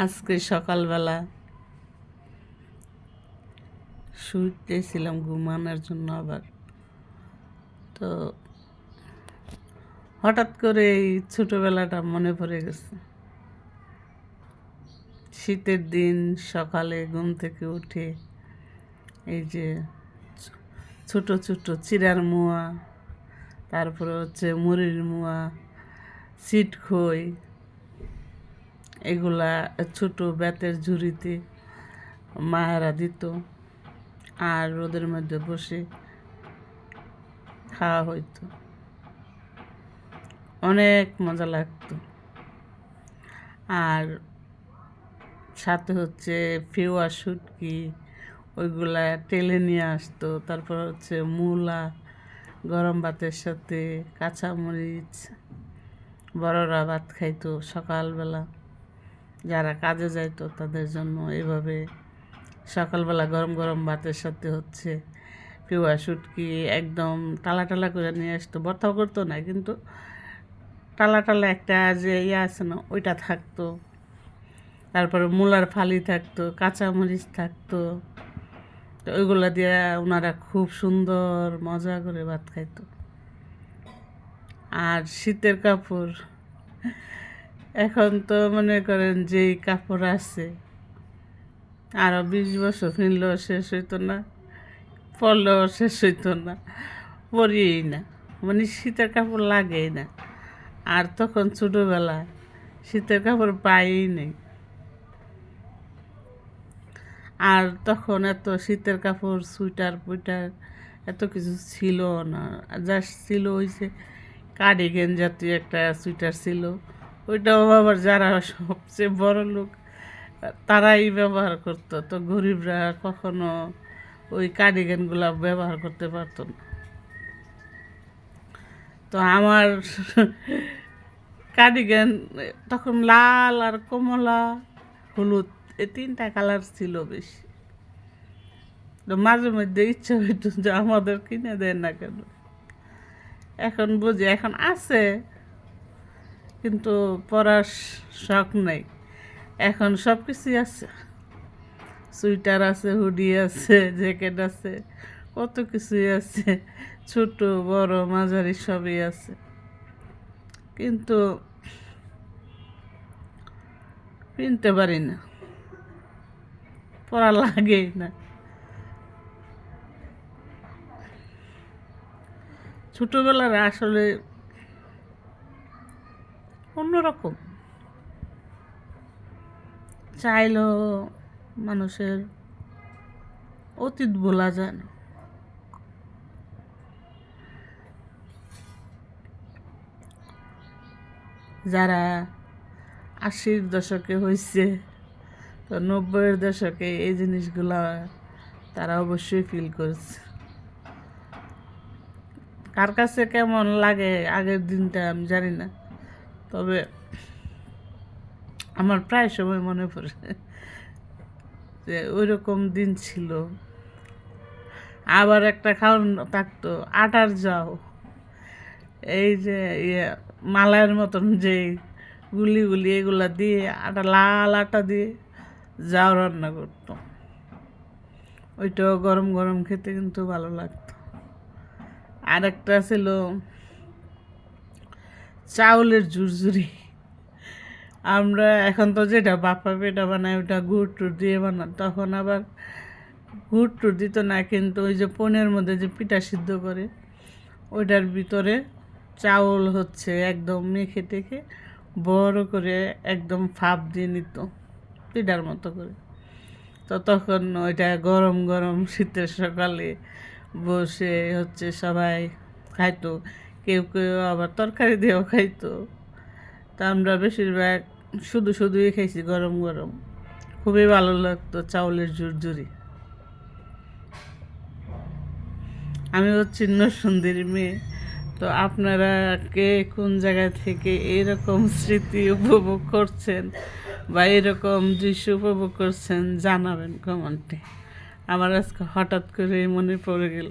আজকে সকালবেলা শুইতেছিলাম ঘুমানোর জন্য আবার। তো হঠাৎ করে এই ছোটোবেলাটা মনে পড়ে গেছে। শীতের দিন সকালে ঘুম থেকে উঠে এই যে ছোট ছোট চিরার মোয়া, তারপরে হচ্ছে মুড়ির মোয়া, সিট খই এগুলা ছোট বেতের ঝুড়িতে মায়েরা দিত আর রোদের মধ্যে বসে খাওয়া হইতো। অনেক মজা লাগতো। আর সাথে হচ্ছে ফেওয়া শুটকি, ওইগুলা টেলে নিয়ে আসতো। তারপর হচ্ছে মূলা, গরম ভাতের সাথে কাঁচামরিচ, বড়রা ভাত খাইতো সকালবেলা। যারা কাজে যাইতো তাদের জন্য এভাবে সকালবেলা গরম গরম ভাতের সাথে হচ্ছে পেঁয়া শুটকি একদম টালা টালা করে নিয়ে আসতো। ভর্তাও করতো না, কিন্তু টালা টালা একটা যে ইয়ে আছে না, ওইটা থাকতো। তারপরে মূলার ফালি থাকতো, কাঁচামরিচ থাকতো। তো ওইগুলা দিয়ে ওনারা খুব সুন্দর মজা করে ভাত খাইতো। আর শীতের কাপড় এখন তো মনে করেন যেই কাপড় আছে আরও বিশ বছর কিনলেও শেষ হইতো না, পরলেও শেষ হইতো না পরিই না। মানে শীতের কাপড় লাগেই না। আর তখন ছোটোবেলায় শীতের কাপড় পাইই নেই। আর তখন এত শীতের কাপড় সুইটার পুইটার এত কিছু ছিল না। জাস্ট ছিল ওই যে কার্ডিগেন জাতীয় একটা সুইটার ছিল। ওইটাও আবার যারা সবচেয়ে বড় লোক, তারাই ব্যবহার করতো। তো গরিবরা কখনো ওই কার্ডিগানগুলো ব্যবহার করতে পারতো না। তো আমার কার্ডিগান তখন লাল আর কমলা, হলুদ, এই তিনটা কালার ছিল বেশি। তো মাঝে মধ্যে ইচ্ছা হইতো যে আমাদের কিনে দেয় না কেন? এখন বুঝি, এখন আছে। কিন্তু পড়ার শখ নেই। এখন সব কিছুই আছে। সুইটার আছে, হুডি আছে, জ্যাকেট আছে, কত কিছুই আছে। ছোট, বড়, মাঝারি সবই আছে। কিন্তু কিনতে পারি না। পড়া লাগেই না। ছোটোবেলার আসলে অন্যরকম। চাইলেও মানুষের অতীত বলা যায় না। যারা আশির দশকে হয়েছে তো নব্বইয়ের দশকে এই জিনিসগুলা তারা অবশ্যই ফিল করছে। কার কাছে কেমন লাগে আগের দিনটা আমি জানি না। তবে আমার প্রায় সময় মনে পড়ে যে ওই রকম দিন ছিল। আবার একটা খাওয়ান থাকতো, আটার যাও এই যে ইয়ে মালাইয়ের মতন যে গুলি গুলি এগুলা দিয়ে, আটা, লাল আটা দিয়ে যাও রান্না করতো। ওইটাও গরম গরম খেতে কিন্তু ভালো লাগতো। আর একটা ছিল চাউলের ঝুরঝুরি। আমরা এখন তো যেটা বাপা পেটা বানায় ওটা গুড় টুর দিয়ে বানান তখন আবার গুড় টুর দিত না, কিন্তু ওই যে পনেরো মধ্যে যে পিঠা সিদ্ধ করে, ওইটার ভিতরে চাউল হচ্ছে একদম মেখে টেখে বড় করে একদম ফাপ দিয়ে নিত, পিঠার মতো করে। তো তখন ওইটা গরম গরম শীতের সকালে বসে হচ্ছে সবাই খাইতো। কেউ কেউ আবার তরকারি দিয়েও খাইতো। তা আমরা বেশিরভাগ শুধু শুধুই খাইছি গরম গরম। খুবই ভালো লাগতো চাউলের ঝুরঝুরি। আমি হচ্ছি সুন্দরী মেয়ে। তো আপনারা কে কোন জায়গা থেকে এরকম স্মৃতি উপভোগ করছেন বা এরকম দৃশ্য উপভোগ করছেন জানাবেন কমেন্টে। আমার আজকে হঠাৎ করে মনে পড়ে গেল।